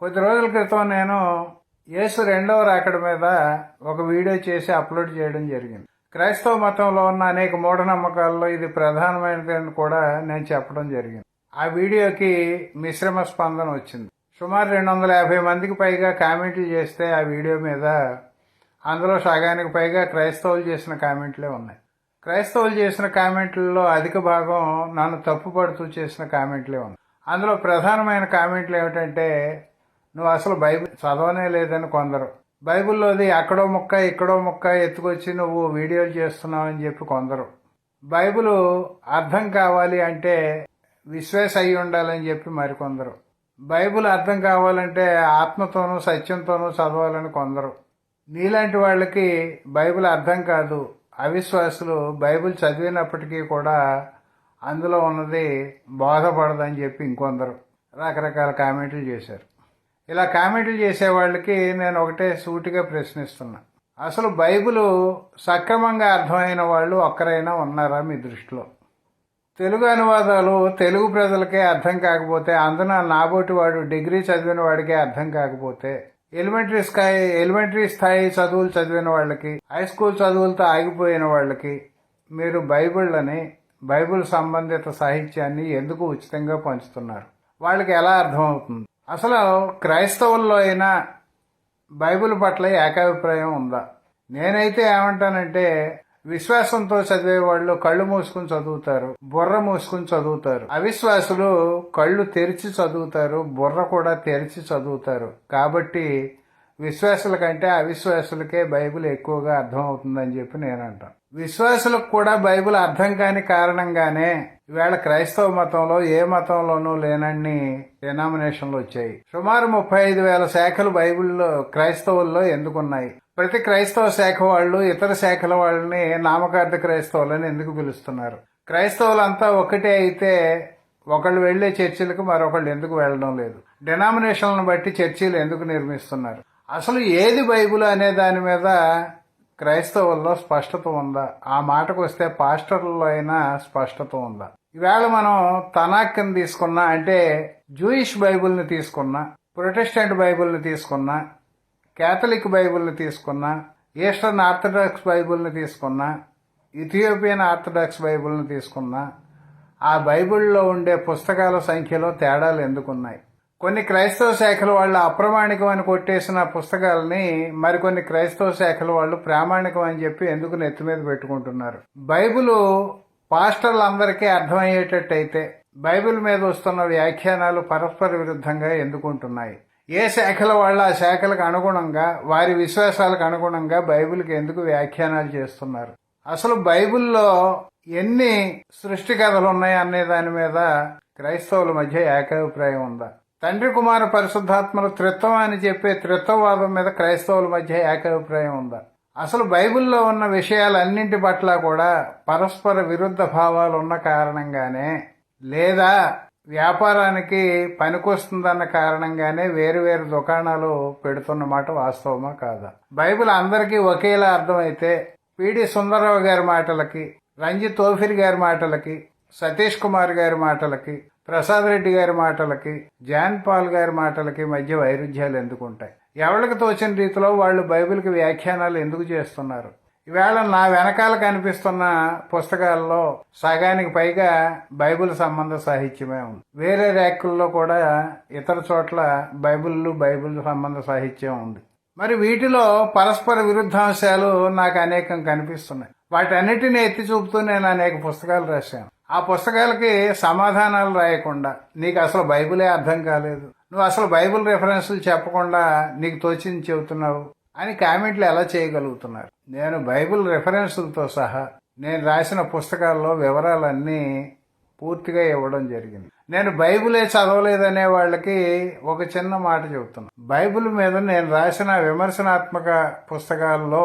కొద్ది రోజుల క్రితం నేను యేసు రెండవ రాకడ మీద ఒక వీడియో చేసి అప్లోడ్ చేయడం జరిగింది. క్రైస్తవ మతంలో ఉన్న అనేక మూఢనమ్మకాల్లో ఇది ప్రధానమైనది అని కూడా నేను చెప్పడం జరిగింది. ఆ వీడియోకి మిశ్రమ స్పందన వచ్చింది. సుమారు రెండు వందల యాభై మందికి పైగా కామెంట్లు చేస్తే ఆ వీడియో మీద అందులో సగానికి పైగా క్రైస్తవులు చేసిన కామెంట్లే ఉన్నాయి. క్రైస్తవులు చేసిన కామెంట్లలో అధిక భాగం నన్ను తప్పుపడుతూ చేసిన కామెంట్లే ఉన్నాయి. అందులో ప్రధానమైన కామెంట్లు ఏమిటంటే నువ్వు అసలు బైబిల్ చదవనే లేదని కొందరు. బైబిల్లోది అక్కడో ముక్క ఇక్కడో ముక్క ఎత్తుకొచ్చి నువ్వు వీడియోలు చేస్తున్నావు అని చెప్పి కొందరు. బైబిల్ అర్థం కావాలి అంటే విశ్వాస అయి ఉండాలని చెప్పి మరికొందరు. బైబిల్ అర్థం కావాలంటే ఆత్మతోనూ సత్యంతోనూ చదవాలని కొందరు. నీలాంటి వాళ్ళకి బైబిల్ అర్థం కాదు. అవిశ్వాసులు బైబిల్ చదివినప్పటికీ కూడా అందులో ఉన్నది బోధపడదని చెప్పి ఇంకొందరు రకరకాల కామెంట్లు చేశారు. ఇలా కామెంట్లు చేసే వాళ్ళకి నేను ఒకటే సూటిగా ప్రశ్నిస్తున్నా. అసలు బైబిల్ సక్రమంగా అర్థమైన వాళ్ళు ఒక్కరైనా ఉన్నారా మీ దృష్టిలో? తెలుగు అనువాదాలు తెలుగు ప్రజలకే అర్థం కాకపోతే అందున నాబోటి వాడు డిగ్రీ చదివిన వాడికే అర్థం కాకపోతే ఎలిమెంటరీ స్థాయి ఎలిమెంటరీ స్థాయి చదువులు చదివిన వాళ్ళకి హై స్కూల్ చదువులతో ఆగిపోయిన వాళ్ళకి మీరు బైబిళ్ళని బైబిల్ సంబంధిత సాహిత్యాన్ని ఎందుకు ఉచితంగా పంచుతున్నారు? వాళ్ళకి ఎలా అర్థమవుతుంది? అసలు క్రైస్తవుల్లో అయినా బైబిల్ పట్ల ఏకాభిప్రాయం ఉందా? నేనైతే ఏమంటానంటే విశ్వాసంతో చదివే వాళ్ళు కళ్ళు మూసుకుని చదువుతారు బుర్ర మూసుకుని చదువుతారు. అవిశ్వాసులు కళ్ళు తెరిచి చదువుతారు బుర్ర కూడా తెరిచి చదువుతారు. కాబట్టి విశ్వాసుల కంటే అవిశ్వాసులకే బైబిల్ ఎక్కువగా అర్థం అవుతుందని చెప్పి నేను అంటాను విశ్వాసులకు కూడా బైబిల్ అర్థం కాని కారణంగానే ఇవాళ క్రైస్తవ మతంలో ఏ మతంలోనూ లేనన్ని డినామినేషన్లు వచ్చాయి. సుమారు ముప్పై ఐదు వేల శాఖలు బైబిల్లో క్రైస్తవుల్లో ఎందుకున్నాయి? ప్రతి క్రైస్తవ శాఖ వాళ్ళు ఇతర శాఖల వాళ్ళని నామకార్థ క్రైస్తవులని ఎందుకు పిలుస్తున్నారు? క్రైస్తవులంతా ఒకటే అయితే ఒకళ్ళు వెళ్ళే చర్చిలకు మరొకళ్ళు ఎందుకు వెళ్ళడం లేదు? డినామినేషన్లను బట్టి చర్చిలు ఎందుకు నిర్మిస్తున్నారు? అసలు ఏది బైబిల్ అనే దాని మీద క్రైస్తవుల్లో స్పష్టత ఉందా? ఆ మాటకు వస్తే పాస్టర్లలో అయినా స్పష్టత ఉందా? ఈవేళ మనం తనాక్ని తీసుకున్నా అంటే జూయిష్ బైబిల్ని తీసుకున్నా ప్రొటెస్టెంట్ బైబిల్ని తీసుకున్నా కేథలిక్ బైబిల్ని తీసుకున్నా ఈస్టర్న్ ఆర్థడాక్స్ బైబిల్ని తీసుకున్నా ఇథియోపియన్ ఆర్థడాక్స్ బైబిల్ని తీసుకున్నా ఆ బైబిల్లో ఉండే పుస్తకాల సంఖ్యలో తేడాలు ఎందుకున్నాయి? కొన్ని క్రైస్తవ శాఖల వాళ్ళు అప్రమాణికం అని కొట్టేసిన పుస్తకాలని మరికొన్ని క్రైస్తవ శాఖల వాళ్ళు ప్రామాణికం అని చెప్పి ఎందుకు నెత్తి మీద పెట్టుకుంటున్నారు? బైబిల్ పాస్టర్లందరికీ అర్థమయ్యేటట్టయితే బైబిల్ మీద వస్తున్న వ్యాఖ్యానాలు పరస్పర విరుద్ధంగా ఎందుకుంటున్నాయి? ఏ శాఖల వాళ్ళు ఆ శాఖలకు అనుగుణంగా వారి విశ్వాసాలకు అనుగుణంగా బైబిల్కి ఎందుకు వ్యాఖ్యానాలు చేస్తున్నారు? అసలు బైబిల్లో ఎన్ని సృష్టి కథలు ఉన్నాయి అనే దాని మీద క్రైస్తవుల మధ్య ఏకాభిప్రాయం ఉందా? తండ్రి కుమార పరిశుద్ధాత్మల త్రిత్వం అని చెప్పే త్రిత్వవాదం మీద క్రైస్తవుల మధ్య ఏకాభిప్రాయం ఉందా? అసలు బైబిల్లో ఉన్న విషయాలన్నింటి పట్ల కూడా పరస్పర విరుద్ధ భావాలు ఉన్న కారణంగానే లేదా వ్యాపారానికి పనికొస్తుందన్న కారణంగానే వేరు వేరు దుకాణాలు పెడుతున్న మాట వాస్తవమా కాదా? బైబిల్ అందరికీ ఒకేలా అర్థమైతే పిడి సుందరరావు గారి మాటలకి రంజిత్ తోఫిర్ గారి మాటలకి సతీష్ కుమార్ గారి మాటలకి ప్రసాద్ రెడ్డి గారి మాటలకి జాన్ పాల్ గారి మాటలకి మధ్య వైరుధ్యాలు ఎందుకుంటాయి? ఎవరికి తోచిన రీతిలో వాళ్ళు బైబిల్కి వ్యాఖ్యానాలు ఎందుకు చేస్తున్నారు? ఈవేళ నా వెనకాల కనిపిస్తున్న పుస్తకాల్లో సగానికి పైగా బైబిల్ సంబంధ సాహిత్యమే ఉంది. వేరే ర్యాకుల్లో కూడా ఇతర చోట్ల బైబిల్లు బైబిల్ సంబంధ సాహిత్యం ఉంది. మరి వీటిలో పరస్పర విరుద్ధాంశాలు నాకు అనేకం కనిపిస్తున్నాయి. వాటన్నిటిని ఎత్తి చూపుతూ నేను అనేక పుస్తకాలు రాశాను. ఆ పుస్తకాలకి సమాధానాలు రాయకుండా నీకు అసలు బైబిలే అర్థం కాలేదు. నువ్వు అసలు బైబిల్ రెఫరెన్స్లు చెప్పకుండా నీకు తోచింది చెబుతున్నావు అని కామెంట్లు ఎలా చేయగలుగుతున్నారు? నేను బైబిల్ రెఫరెన్సులతో సహా నేను రాసిన పుస్తకాల్లో వివరాలన్నీ పూర్తిగా ఇవ్వడం జరిగింది. నేను బైబిలే చదవలేదనే వాళ్ళకి ఒక చిన్న మాట చెబుతున్నాను బైబిల్ మీద నేను రాసిన విమర్శనాత్మక పుస్తకాల్లో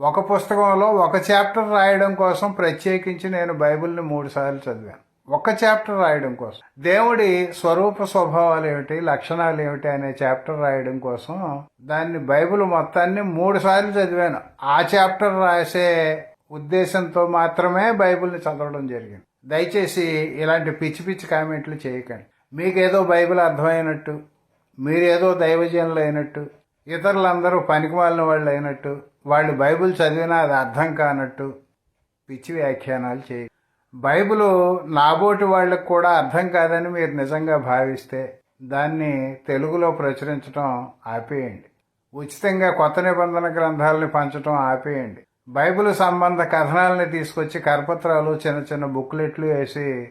ఒక పుస్తకంలో ఒక చాప్టర్ రాయడం కోసం ప్రత్యేకించి నేను బైబిల్ని మూడు సార్లు చదివాను. ఒక చాప్టర్ రాయడం కోసం. దేవుడి స్వరూప స్వభావాలు ఏమిటి లక్షణాలు ఏమిటి అనే చాప్టర్ రాయడం కోసం దాన్ని బైబిల్ మొత్తాన్ని మూడు సార్లు చదివాను. ఆ చాప్టర్ రాసే ఉద్దేశంతో మాత్రమే బైబిల్ని చదవడం జరిగింది. దయచేసి ఇలాంటి పిచ్చి పిచ్చి కామెంట్లు చేయకండి. మీకేదో బైబిల్ అర్థమైనట్టు మీరేదో దైవజనులు అయినట్టు ఇతరులందరూ పనికిమాలిన వాళ్ళు అయినట్టు వాళ్ళు బైబిల్ చదివినా అది అర్థం కానట్టు పిచ్చి వ్యాఖ్యానాలు చేయి. బైబిల్ నాబోటి వాళ్ళకు కూడా అర్థం కాదని మీరు నిజంగా భావిస్తే దాన్ని తెలుగులో ప్రచురించడం ఆపేయండి. ఉచితంగా కొత్త నిబంధన గ్రంథాలని పంచడం ఆపేయండి. బైబిల్ సంబంధ కథనాలని తీసుకొచ్చి కరపత్రాలు చిన్న చిన్న బుక్లెట్లు వేసి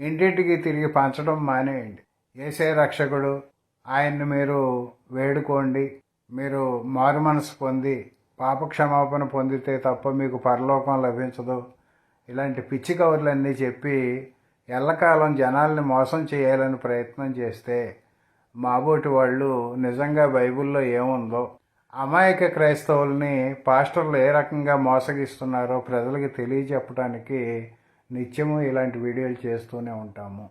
ఇంటింటికి తిరిగి పంచడం మానేయండి. ఏసే రక్షకుడు ఆయన్ని మీరు వేడుకోండి. మీరు మారు మనసు పొంది పాప క్షమాపణ పొందితే తప్ప మీకు పరలోకం లభించదు. ఇలాంటి పిచ్చి కవర్లన్నీ చెప్పి ఎల్లకాలం జనాల్ని మోసం చేయాలని ప్రయత్నం చేస్తే మాబోటి వాళ్ళు నిజంగా బైబిల్లో ఏముందో? అమాయక క్రైస్తవుల్ని పాస్టర్లు ఏ రకంగా మోసగిస్తున్నారో ప్రజలకి తెలియజెప్పడానికి నిత్యము ఇలాంటి వీడియోలు చేస్తూనే ఉంటాము.